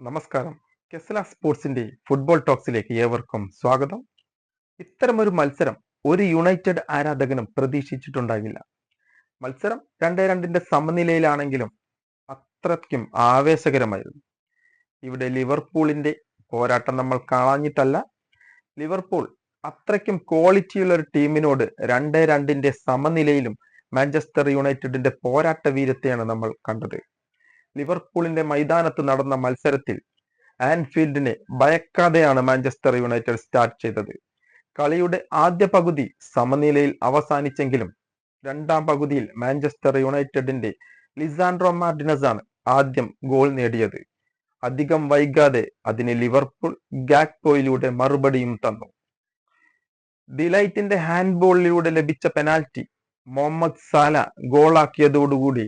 നമസ്കാരം. കെസല സ്പോർട്സിന്റെ ഫുട്ബോൾ ടോക്സിലേക്ക് ഏവർക്കും സ്വാഗതം. ഇത്തരമൊരു മത്സരം ഒരു യുണൈറ്റഡ് ആരാധകനും പ്രതീക്ഷിച്ചിട്ടുണ്ടാകില്ല മത്സരം രണ്ടേ രണ്ടിന്റെ സമനിലയിലാണെങ്കിലും അത്രയ്ക്കും ആവേശകരമായിരുന്നു. ഇവിടെ ലിവർപൂളിന്റെ പോരാട്ടം നമ്മൾ കാണാഞ്ഞിട്ടല്ല ലിവർപൂൾ അത്രയ്ക്കും ക്വാളിറ്റിയുള്ള ഒരു ടീമിനോട് രണ്ടേ രണ്ടിന്റെ സമനിലയിലും മാഞ്ചസ്റ്റർ യുണൈറ്റഡിന്റെ പോരാട്ട വീരത്തെയാണ് നമ്മൾ കണ്ടത്. ലിവർപൂളിന്റെ മൈതാനത്ത് നടന്ന മത്സരത്തിൽ ആൻഫീൽഡിനെ ഭയക്കാതെയാണ് മാഞ്ചസ്റ്റർ യുണൈറ്റഡ് സ്റ്റാർട്ട് ചെയ്തത്. കളിയുടെ ആദ്യ പകുതി സമനിലയിൽ അവസാനിച്ചെങ്കിലും രണ്ടാം പകുതിയിൽ മാഞ്ചസ്റ്റർ യുണൈറ്റഡിന്റെ ലിസാൻഡ്രോ മാർഡിനസ് ആണ് ആദ്യം ഗോൾ നേടിയത്. അധികം വൈകാതെ അതിന് ലിവർപൂൾ ഗാക്പോയിലൂടെ മറുപടിയും തന്നു. ഡിലൈറ്റിന്റെ ഹാൻഡ് ബോളിലൂടെ ലഭിച്ച പെനാൽറ്റി മുഹമ്മദ് സാല ഗോളാക്കിയതോടുകൂടി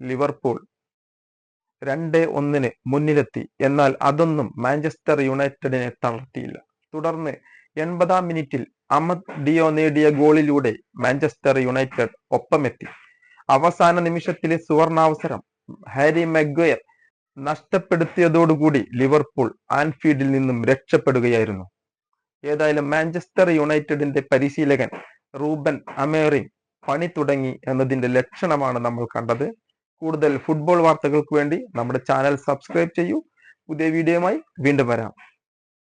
ലിവർപൂൾ രണ്ട് ഒന്നിന് മുന്നിലെത്തി. എന്നാൽ അതൊന്നും മാഞ്ചസ്റ്റർ യുണൈറ്റഡിനെ തളർത്തിയില്ല. തുടർന്ന് എൺപതാം മിനിറ്റിൽ അഹമ്മദ് ഡിയോ നേടിയ ഗോളിലൂടെ മാഞ്ചസ്റ്റർ യുണൈറ്റഡ് ഒപ്പമെത്തി. അവസാന നിമിഷത്തിലെ സുവർണാവസരം ഹാരി മെഗ്വയർ നഷ്ടപ്പെടുത്തിയതോടുകൂടി ലിവർപൂൾ ആൻഫീൽഡിൽ നിന്നും രക്ഷപ്പെടുകയായിരുന്നു. ഏതായാലും മാഞ്ചസ്റ്റർ യുണൈറ്റഡിന്റെ പരിശീലകൻ റൂബൻ അമേറിൻ പണി തുടങ്ങി എന്നതിന്റെ ലക്ഷണമാണ് നമ്മൾ കണ്ടത്. കൂടുതൽ ഫുട്ബോൾ വാർത്തകൾക്ക് വേണ്ടി നമ്മുടെ ചാനൽ സബ്സ്ക്രൈബ് ചെയ്യൂ. പുതിയ വീഡിയോയുമായി വീണ്ടും വരാം.